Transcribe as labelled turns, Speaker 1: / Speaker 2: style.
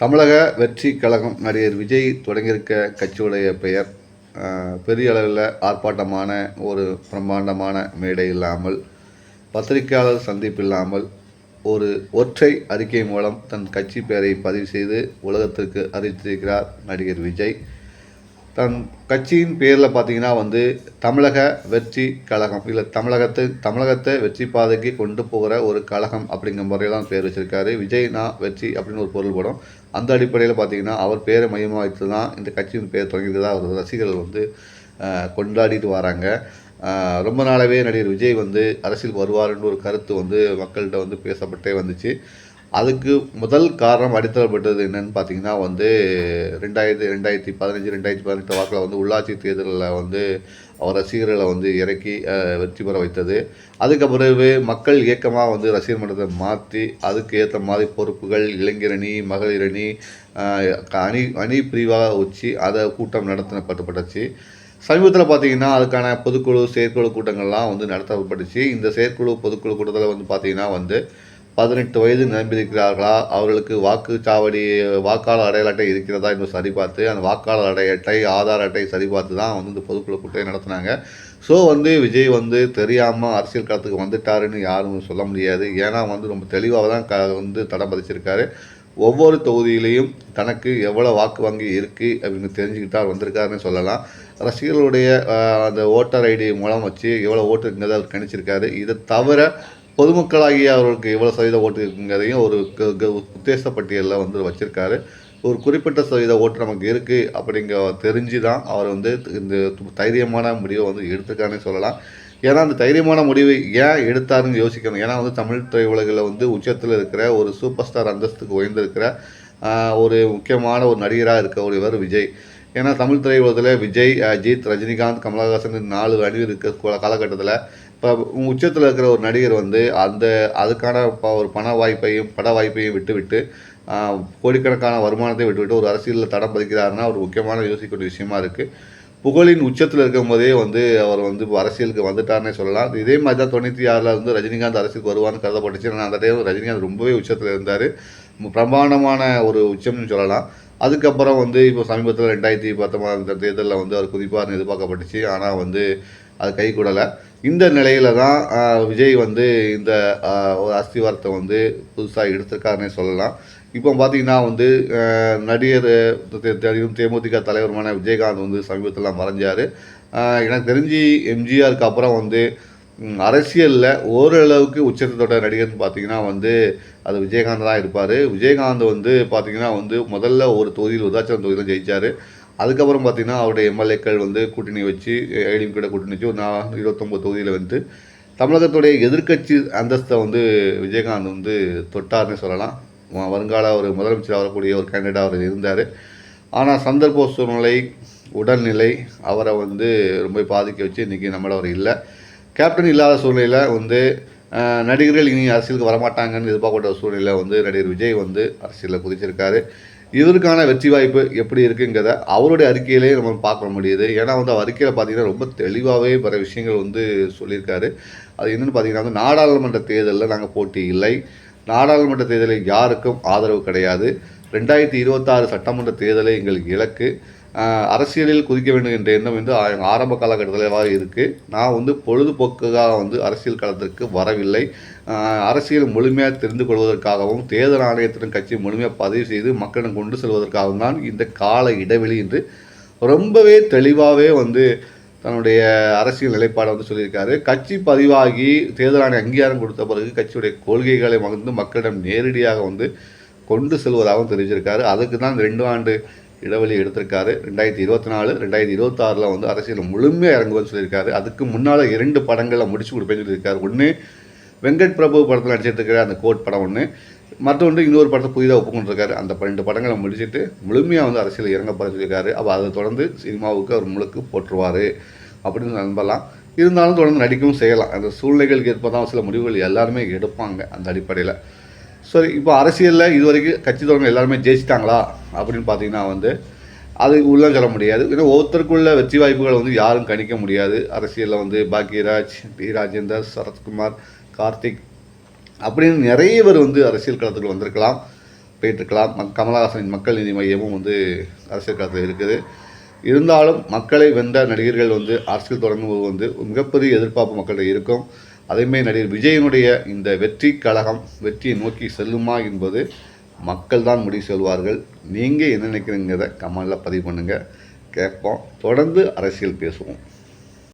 Speaker 1: தமிழக வெற்றி கழகம் நடிகர் விஜய் தொடங்கியிருக்க கட்சியுடைய பெயர் பெரிய அளவில் ஆர்ப்பாட்டமான ஒரு பிரம்மாண்டமான மேடை இல்லாமல் பத்திரிகையாளர் சந்திப்பு இல்லாமல் ஒரு ஒற்றை அறிக்கை மூலம் தன் கட்சி பெயரை பதிவு செய்து உலகத்திற்கு அறிவித்திருக்கிறார் நடிகர் விஜய். தன் கட்சியின் பேரில் பார்த்தீங்கன்னா வந்து தமிழக வெற்றி கழகம். இல்லை தமிழகத்தை தமிழகத்தை வெற்றி பாதைக்கு கொண்டு போகிற ஒரு கழகம் அப்படிங்கிற முறையில் தான் பேர் வச்சிருக்காரு. விஜய்னா வெற்றி அப்படின்னு ஒரு பொருள் படம். அந்த அடிப்படையில் பார்த்தீங்கன்னா அவர் பேரை மையமாக வைத்து தான் இந்த கட்சியின் பேர் தொடங்கியதாக அவர் ரசிகர்கள் வந்து கொண்டாடிட்டு வராங்க. ரொம்ப நாளாகவே நடிகர் விஜய் வந்து அரசியல் வருவார்ன்ற ஒரு கருத்து வந்து மக்கள்கிட்ட வந்து பேசப்பட்டே வந்துச்சு. அதுக்கு முதல் காரணம் அடித்தளப்பட்டது என்னன்னு பார்த்தீங்கன்னா வந்து ரெண்டாயிரத்தி ரெண்டாயிரத்தி பதினஞ்சு ரெண்டாயிரத்தி பதினெட்டு வாக்கில் வந்து உள்ளாட்சி தேர்தலில் வந்து அவர் ரசிகர்களை வந்து இறக்கி வெற்றி பெற வைத்தது. அதுக்கு பிறகு மக்கள் இயக்கமாக வந்து ரசிகர் மன்றத்தை மாற்றி அதுக்கு ஏற்ற மாதிரி பொறுப்புகள் இளைஞரணி மகளிரணி அணி அணி பிரிவாக வச்சு அதை கூட்டம் நடத்தப்பட்டுப்பட்டுச்சு சமீபத்தில் பார்த்தீங்கன்னா அதுக்கான பொதுக்குழு செயற்குழு கூட்டங்கள்லாம் வந்து நடத்தப்பட்டுச்சு. இந்த செயற்குழு பொதுக்குழு கூட்டத்தில் வந்து பார்த்தீங்கன்னா வந்து பதினெட்டு வயது நிரம்பியிருக்கிறார்களா? அவர்களுக்கு வாக்குச்சாவடி வாக்காளர் அடையாள அட்டை இருக்கிறதா என்று சரிபார்த்து அந்த வாக்காளர் அடை அட்டை ஆதார் அட்டை சரிபார்த்து தான் வந்து இந்த பொதுக்குழு கூட்டம் நடத்தினாங்க. ஸோ வந்து விஜய் வந்து தெரியாமல் அரசியல் களத்துக்கு வந்துட்டாருன்னு யாரும் சொல்ல முடியாது. ஏன்னா வந்து ரொம்ப தெளிவாக தான் க வந்து தடம் பதிச்சிருக்காரு. ஒவ்வொரு தொகுதியிலையும் தனக்கு எவ்வளோ வாக்கு வங்கி இருக்குது அப்படின்னு தெரிஞ்சுக்கிட்டால் வந்திருக்காருன்னு சொல்லலாம். ரசிகர்களுடைய அந்த ஓட்டர் ஐடி மூலம் வச்சு எவ்வளோ ஓட்டு இருக்குங்கிறத அவர் கணிச்சிருக்காரு இதை தவிர பொதுமக்களாகிய அவர்களுக்கு எவ்வளோ சதவீத ஓட்டு இருக்குங்கிறதையும் ஒரு உத்தேச பட்டியலில் வந்து வச்சுருக்காரு. ஒரு குறிப்பிட்ட சதவீத ஓட்டு நமக்கு இருக்குது அப்படிங்க தெரிஞ்சு தான் அவர் வந்து இந்த தைரியமான முடிவை வந்து எடுத்துக்கானே சொல்லலாம். ஏன்னா அந்த தைரியமான முடிவை ஏன் எடுத்தாருன்னு யோசிக்கணும். ஏன்னா வந்து தமிழ் திரையுலகில் வந்து உச்சத்தில் இருக்கிற ஒரு சூப்பர் ஸ்டார் அந்தஸ்துக்கு உயர்ந்திருக்கிற ஒரு முக்கியமான ஒரு நடிகராக இருக்க ஒரு இவர் விஜய். ஏன்னா தமிழ் திரையுலகத்தில் விஜய் அஜித் ரஜினிகாந்த் கமலஹாசன் நாலு அணிவு இருக்க காலகட்டத்தில் இப்போ உச்சத்தில் இருக்கிற ஒரு நடிகர் வந்து அந்த அதுக்கான ப- ஒரு பண வாய்ப்பையும் பட வாய்ப்பையும் விட்டுவிட்டு கோடிக்கணக்கான வருமானத்தை விட்டுவிட்டு ஒரு அரசியலில் தடம் பதிக்கிறாருன்னா ஒரு முக்கியமான யோசிக்கக்கூடிய விஷயமா இருக்குது புகழின் உச்சத்தில் இருக்கும்போதே வந்து அவர் வந்து இப்போ அரசியலுக்கு வந்துட்டார்னே சொல்லலாம். இதே மாதிரி தான் தொண்ணூற்றி ஆறில் வந்து ரஜினிகாந்த் அரசியலுக்கு வருவான்னு கருதப்பட்டுச்சு. ஆனால் அந்த டைம் ரஜினிகாந்த் ரொம்பவே உச்சத்தில் இருந்தார். பிரம்மாண்டமான ஒரு உச்சம்னு சொல்லலாம். அதுக்கப்புறம் வந்து இப்போ சமீபத்தில் ரெண்டாயிரத்தி பத்தொன்பதாம் தேர்தலில் வந்து அவர் குதிப்பார்னு எதிர்பார்க்கப்பட்டுச்சு. ஆனால் வந்து அது கை கூடலை இந்த நிலையில தான் விஜய் வந்து இந்த ஒரு அஸ்திவாரத்தை வந்து புதுசாக எடுத்திருக்காருன்னே சொல்லலாம். இப்போ பார்த்தீங்கன்னா வந்து நடிகர் தெ- தெரியும் தேமுதிக தலைவருமான விஜயகாந்த் வந்து சமீபத்தில் மறைஞ்சார். எனக்கு தெரிஞ்சு எம்ஜிஆருக்கு அப்புறம் வந்து அரசியலில் ஓரளவுக்கு உச்சத்தோட நடிகர்னு பார்த்தீங்கன்னா வந்து அது விஜயகாந்த் தான் இருப்பார். விஜயகாந்த் வந்து பார்த்தீங்கன்னா வந்து முதல்ல ஒரு தொகுதியில் உதாச்சலம் தொகுதியில் ஜெயிச்சார். அதுக்கப்புறம் பார்த்தீங்கன்னா அவருடைய எம்எல்ஏக்கள் வந்து கூட்டணி வச்சு ஐடிஎம் கிட்ட கூட்டணி வச்சு ஒரு நா- இருபத்தொம்பது தொகுதியில் வந்து தமிழகத்துடைய எதிர்க்கட்சி அந்தஸ்தை வந்து விஜயகாந்த் வந்து தொட்டார்னு சொல்லலாம். வருங்கால ஒரு முதலமைச்சர் வரக்கூடிய ஒரு கேண்டிடேட் அவர் இருந்தார். ஆனால் சந்தர்ப்ப சூழ்நிலை உடல்நிலை அவரை வந்து ரொம்ப பாதிக்க வச்சு இன்றைக்கி நம்மள அவர் இல்லை. கேப்டன் இல்லாத சூழ்நிலையில் வந்து நடிகர்கள் இனி அரசியலுக்கு வரமாட்டாங்கன்னு எதிர்பார்க்கப்பட்ட சூழ்நிலை வந்து நடிகர் விஜய் வந்து அரசியலில் குதிச்சிருக்காரு. இவருக்கான வெற்றி வாய்ப்பு எப்படி இருக்குங்கிறத அவருடைய அறிக்கையிலே நம்ம பார்க்க முடியுது. ஏன்னா வந்து அவர் அறிக்கையில் பார்த்தீங்கன்னா ரொம்ப தெளிவாகவே பல விஷயங்கள் வந்து சொல்லியிருக்காரு. அது என்னென்னு பார்த்தீங்கன்னா வந்து நாடாளுமன்ற தேர்தலில் நாங்கள் போட்டி இல்லை. நாடாளுமன்ற தேர்தலில் யாருக்கும் ஆதரவு கிடையாது. ரெண்டாயிரத்தி இருபத்தாறு சட்டமன்ற தேர்தலை எங்களுக்கு இலக்கு. அரசியலில் குதிக்க வேண்டும் என்ற எண்ணம் வந்து ஆரம்ப காலகட்டத்தில் இருக்குது நான் வந்து பொழுதுபோக்குக்காக வந்து அரசியல் களத்திற்கு வரவில்லை. அரசியல் முழுமையாக தெரிந்து கொள்வதற்காகவும் தேர்தல் ஆணையத்தின் கட்சி முழுமையாக பதிவு செய்து மக்களிடம் கொண்டு செல்வதற்காகவும் தான் இந்த கால இடைவெளி என்று ரொம்பவே தெளிவாகவே வந்து தன்னுடைய அரசியல் நிலைப்பாடை வந்து சொல்லியிருக்காரு. கட்சி பதிவாகி தேர்தல் ஆணைய அங்கீகாரம் கொடுத்த பிறகு கட்சியுடைய கொள்கைகளை வந்து மக்களிடம் நேரடியாக வந்து கொண்டு செல்வதாகவும் தெரிவிச்சிருக்காரு. அதுக்கு தான் ரெண்டு ஆண்டு இடைவெளி எடுத்திருக்காரு. ரெண்டாயிரத்தி இருபத்தி நாலு ரெண்டாயிரத்தி இருபத்தாறில் வந்து அரசியல் முழுமையாக இறங்குவதுன்னு சொல்லியிருக்காரு. அதுக்கு முன்னால் இரண்டு படங்களை முடிச்சு கொடுப்பேன்னு சொல்லியிருக்காரு. ஒன்று வெங்கட் பிரபு படத்தில் நடிச்சிருக்கிற அந்த கோட் படம் ஒன்று மற்றொன்று இன்னொரு படத்தை புதிதாக ஒப்புக்கொண்டிருக்காரு. அந்த ரெண்டு படங்களை முடிச்சுட்டு முழுமையாக வந்து அரசியல் இறங்க போகிற சொல்லியிருக்காரு. அப்போ அதை தொடர்ந்து சினிமாவுக்கு அவர் முழுக்கு போற்றுவார் அப்படின்னு நம்பலாம். இருந்தாலும் தொடர்ந்து நடிக்கவும் செய்யலாம். அந்த சூழ்நிலைகளுக்கு ஏற்ப தான் சில முடிவுகள் எல்லாருமே எடுப்பாங்க அந்த அடிப்படையில். சரி இப்போ அரசியலில் இது வரைக்கும் கட்சி தொடங்க எல்லாருமே ஜெயிச்சிட்டாங்களா அப்படின்னு பார்த்தீங்கன்னா வந்து அது உள்ள சொல்ல முடியாது. ஏன்னா ஒவ்வொருத்தருக்குள்ள வெற்றி வாய்ப்புகள் வந்து யாரும் கணிக்க முடியாது. அரசியலில் வந்து பாக்யராஜ் டி ராஜேந்தர் சரத்குமார் கார்த்திக் அப்படின்னு நிறைய பேர் வந்து அரசியல் களத்துக்கு வந்திருக்கலாம் போயிட்டுருக்கலாம். மக் கமலஹாசனின் மக்கள் நீதி மையமும் வந்து அரசியல் களத்தில் இருக்குது. இருந்தாலும் மக்களை வென்ற நடிகர்கள் வந்து அரசியல் தொடங்கும்போது வந்து மிகப்பெரிய எதிர்பார்ப்பு மக்கள்கிட்ட இருக்கும். அதேமாரி நடிகர் விஜயனுடைய இந்த வெற்றி கழகம் வெற்றியை நோக்கி செல்லுமா என்பது மக்கள் தான் முடிவு செல்வார்கள் நீங்கள் என்ன நினைக்கிறீங்கிறத கமெண்டில் பதிவு பண்ணுங்கள் கேட்போம். தொடர்ந்து அரசியல் பேசுவோம்.